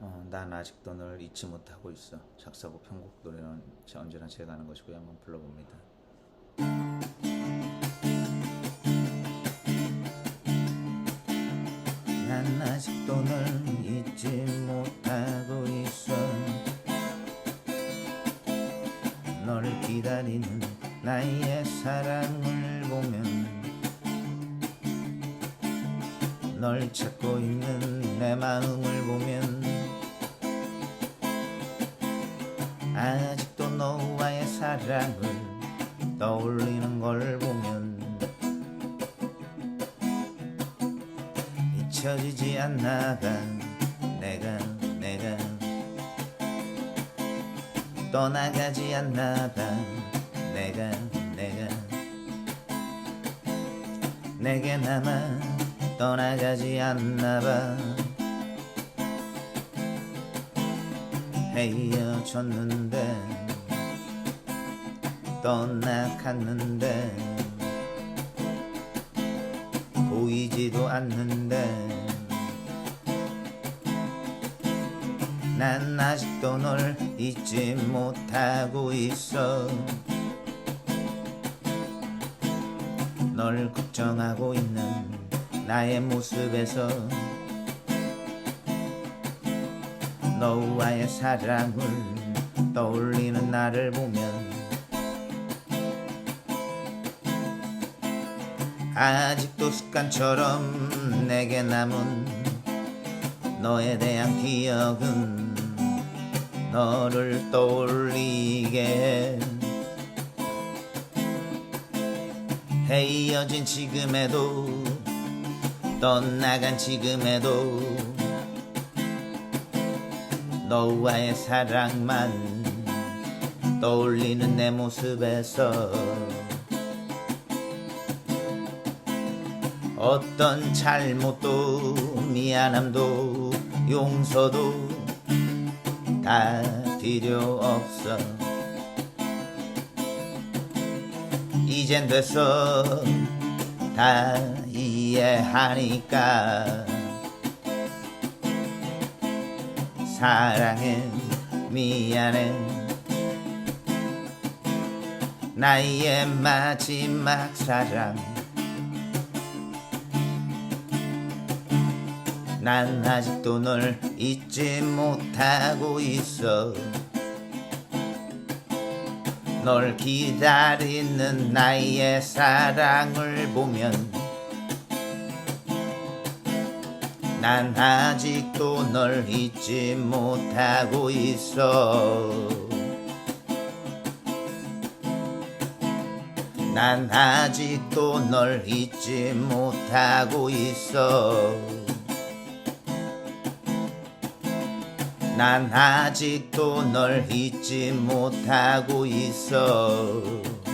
어, 난 아직도 널 잊지 못하고 있어. 작사곡 편곡 노래는 제- 언제나 제가 하는 것이고요. 한번 불러봅니다. 난 아직도 널 잊지 못하고 있어. 널 기다리는 나의 사랑을 보면 널 찾고 있는 내 마음을 보면 아직도 너와의 사랑을 떠올리는 걸 보면 잊혀지지 않나 봐. 내가 내가 떠나가지 않나 봐. 내가 내가 내게 남아 떠나가지 않나 봐 헤어졌는데 떠나갔는데 보이지도 않는데 난 아직도 널 잊지 못하고 있어. 널 걱정하고 있는 나의 모습에서 너와의 사랑을 떠올리는 나를 보면 아직도 습관처럼 내게 남은 너에 대한 기억은 너를 떠올리게 해 헤어진 지금에도 떠나간 지금에도 너와의 사랑만 떠올리는 내 모습에서 어떤 잘못도 미안함도 용서도 다 필요 없어. 이젠 됐어. 다 이해하니까 사랑해 미안해. 나의 마지막 사랑. 난 아직도 널 잊지 못하고 있어. 널 기다리는 나의 사랑을 보면 난 아직도 널 잊지 못하고 있어. 난 아직도 널 잊지 못하고 있어. 난 아직도 널 잊지 못하고 있어